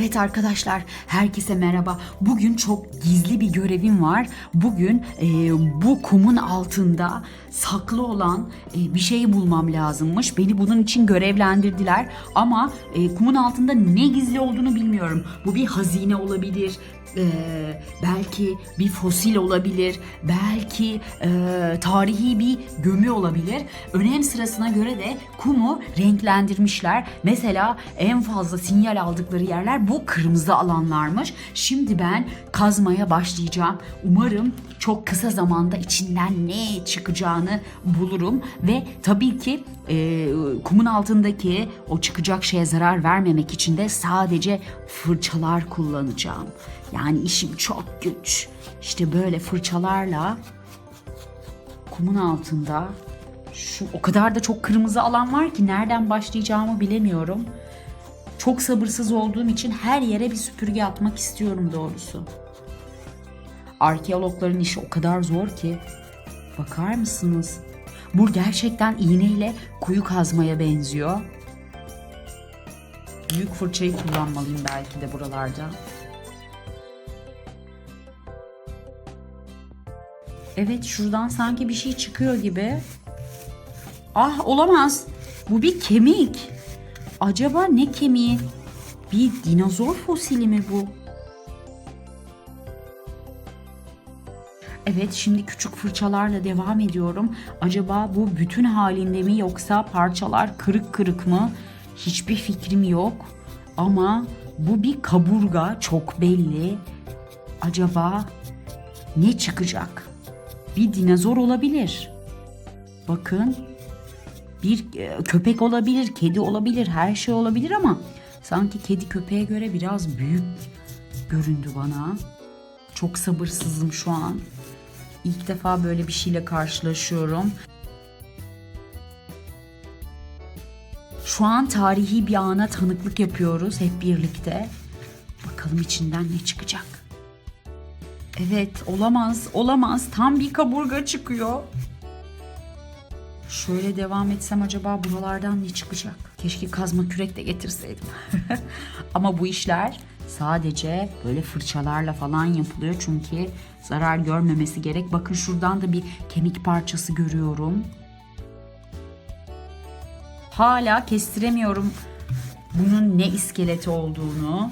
Evet arkadaşlar, herkese merhaba. Bugün çok gizli bir görevim var. Bugün e, bu kumun altında saklı olan e, bir şeyi bulmam lazımmış. Beni bunun için görevlendirdiler. Ama e, kumun altında ne gizli olduğunu bilmiyorum. Bu bir hazine olabilir, e, belki bir fosil olabilir, belki e, tarihi bir gömü olabilir. Önem sırasına göre de kumu renklendirmişler. Mesela en fazla sinyal aldıkları yerler bu kırmızı alanlarmış. Şimdi ben kazmaya başlayacağım. Umarım çok kısa zamanda içinden ne çıkacağını bulurum ve tabii ki e, kumun altındaki o çıkacak şeye zarar vermemek için de sadece fırçalar kullanacağım. Yani işim çok güç. İşte böyle fırçalarla kumun altında şu o kadar da çok kırmızı alan var ki nereden başlayacağımı bilemiyorum. Çok sabırsız olduğum için her yere bir süpürge atmak istiyorum doğrusu. Arkeologların işi o kadar zor ki. Bakar mısınız? Bu gerçekten iğneyle kuyu kazmaya benziyor. Büyük fırçayı kullanmalıyım belki de buralarda. Evet şuradan sanki bir şey çıkıyor gibi. Ah olamaz. Bu bir kemik. Acaba ne kemiği? Bir dinozor fosili mi bu? Evet şimdi küçük fırçalarla devam ediyorum. Acaba bu bütün halinde mi yoksa parçalar kırık kırık mı? Hiçbir fikrim yok. Ama bu bir kaburga çok belli. Acaba ne çıkacak? Bir dinozor olabilir. Bakın bir e, köpek olabilir, kedi olabilir, her şey olabilir ama sanki kedi köpeğe göre biraz büyük göründü bana. Çok sabırsızım şu an. İlk defa böyle bir şeyle karşılaşıyorum. Şu an tarihi bir ana tanıklık yapıyoruz hep birlikte. Bakalım içinden ne çıkacak. Evet, olamaz, olamaz. Tam bir kaburga çıkıyor. Şöyle devam etsem acaba buralardan ne çıkacak? Keşke kazma kürek de getirseydim. Ama bu işler sadece böyle fırçalarla falan yapılıyor çünkü zarar görmemesi gerek. Bakın şuradan da bir kemik parçası görüyorum. Hala kestiremiyorum bunun ne iskeleti olduğunu.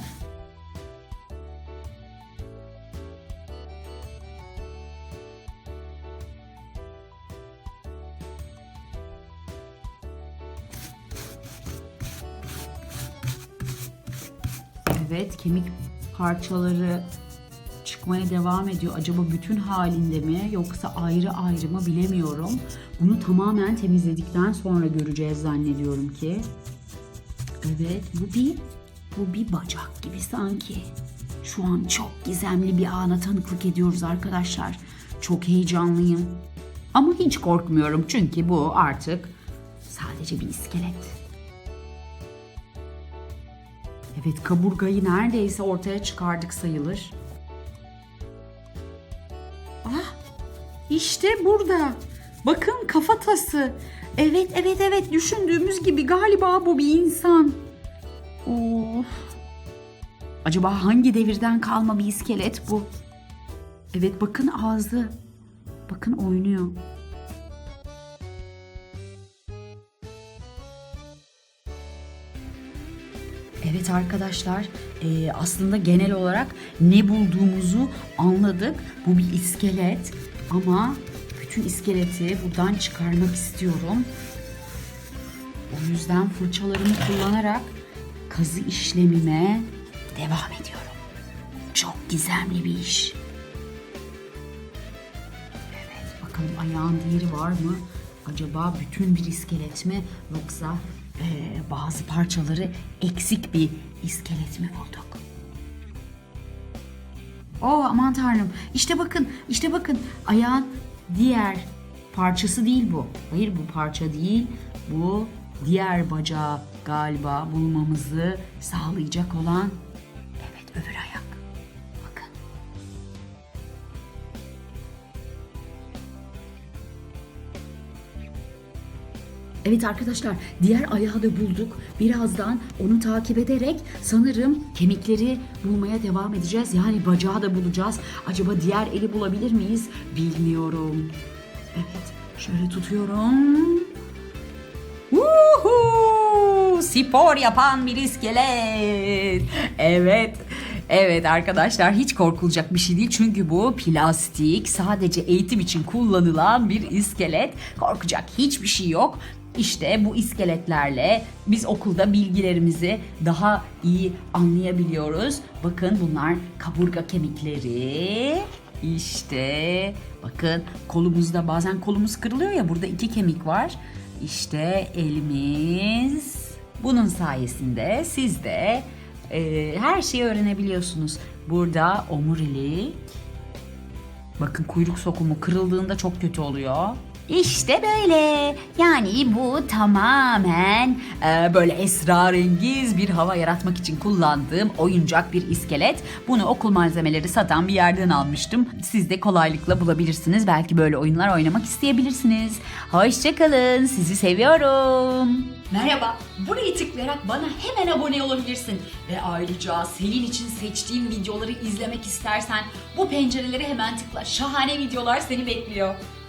Evet, kemik parçaları çıkmaya devam ediyor. Acaba bütün halinde mi yoksa ayrı ayrı mı bilemiyorum. Bunu tamamen temizledikten sonra göreceğiz zannediyorum ki. Evet, bu bir bu bir bacak gibi sanki. Şu an çok gizemli bir ana tanıklık ediyoruz arkadaşlar. Çok heyecanlıyım. Ama hiç korkmuyorum çünkü bu artık sadece bir iskelet. Evet kaburgayı neredeyse ortaya çıkardık sayılır. Ah işte burada. Bakın kafatası. Evet evet evet düşündüğümüz gibi galiba bu bir insan. Of. Acaba hangi devirden kalma bir iskelet bu? Evet bakın ağzı. Bakın oynuyor. Evet arkadaşlar e, aslında genel olarak ne bulduğumuzu anladık. Bu bir iskelet ama bütün iskeleti buradan çıkarmak istiyorum. O yüzden fırçalarımı kullanarak kazı işlemime devam ediyorum. Çok gizemli bir iş. Evet bakalım ayağın diğeri var mı? Acaba bütün bir iskelet mi yoksa ee, bazı parçaları eksik bir iskelet mi bulduk? Oh aman tanrım. İşte bakın, işte bakın. Ayağın diğer parçası değil bu. Hayır bu parça değil. Bu diğer bacağı galiba bulmamızı sağlayacak olan Evet arkadaşlar diğer ayağı da bulduk. Birazdan onu takip ederek sanırım kemikleri bulmaya devam edeceğiz. Yani bacağı da bulacağız. Acaba diğer eli bulabilir miyiz? Bilmiyorum. Evet şöyle tutuyorum. Woohoo! Spor yapan bir iskelet. Evet. Evet arkadaşlar hiç korkulacak bir şey değil çünkü bu plastik sadece eğitim için kullanılan bir iskelet. Korkacak hiçbir şey yok. İşte bu iskeletlerle biz okulda bilgilerimizi daha iyi anlayabiliyoruz. Bakın bunlar kaburga kemikleri. İşte bakın kolumuzda bazen kolumuz kırılıyor ya burada iki kemik var. İşte elimiz. Bunun sayesinde siz de e, her şeyi öğrenebiliyorsunuz. Burada omurilik. Bakın kuyruk sokumu kırıldığında çok kötü oluyor. İşte böyle. Yani bu tamamen e, böyle esrarengiz bir hava yaratmak için kullandığım oyuncak bir iskelet. Bunu okul malzemeleri satan bir yerden almıştım. Siz de kolaylıkla bulabilirsiniz. Belki böyle oyunlar oynamak isteyebilirsiniz. Hoşçakalın. Sizi seviyorum. Merhaba. Burayı tıklayarak bana hemen abone olabilirsin. Ve ayrıca senin için seçtiğim videoları izlemek istersen bu pencereleri hemen tıkla. Şahane videolar seni bekliyor.